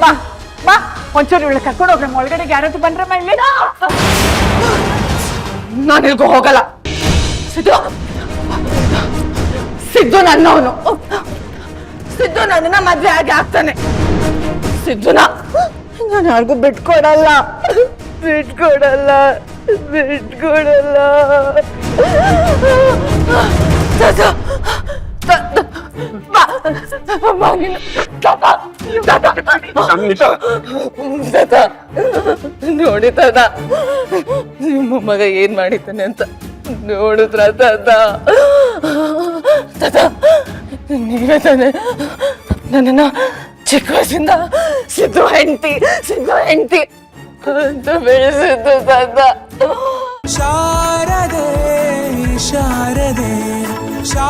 ಬಾ ಬಾ. ಒಂಚೂರು ಇವಳು ಕರ್ಕೊಂಡು ಹೋಗ್ರಮ್ಮ ಒಳಗಡೆಗೆ ಯಾರಾದ್ರೂ ಬಂದ್ರಮ್ಮ ಇಲ್ಲಿ ನಾನು ಇಲ್ಗೂ ಹೋಗಲ್ಲ. ಸಿದ್ದು! ಸಿದ್ದು ನನ್ನವನು. ಸಿದ್ದು ನನ್ನನ್ನ ಮದ್ವೆ ಆಗಿ ಆಗ್ತಾನೆ ಸಿದ್ದುನ? ನಾನು ಯಾರಿಗೂ ಬಿಟ್ಕೊಡಲ್ಲ ಬಿಟ್ಕೊಡಲ್ಲ ಬಿಟ್ಕೊಡಲ್ಲ ಬಾ, ಬಾ ನೀನು. ತಾತ, ತಾತ, ನೋಡಿ ತಾತ ನಿಮ್ಮ ಮಗ ಏನ್ ಮಾಡಿದ್ದಾನೆ ಅಂತ ನೋಡಿದ್ರ ತಾತ ತಾತ ನೀವೇ ತಾನೆ ನನ್ನನ್ನ ಚಿಕ್ಕ ವಯಸ್ಸಿಂದ ಸಿದ್ದು ಹೆಂಡತಿ ಸಿದ್ದು ಹೆಂಡತಿ ಅಂತ ಬೆಳೆಸಿದ್ದು ತಾತ ಶಾರದೆ ಶಾರದೆ ಶಾ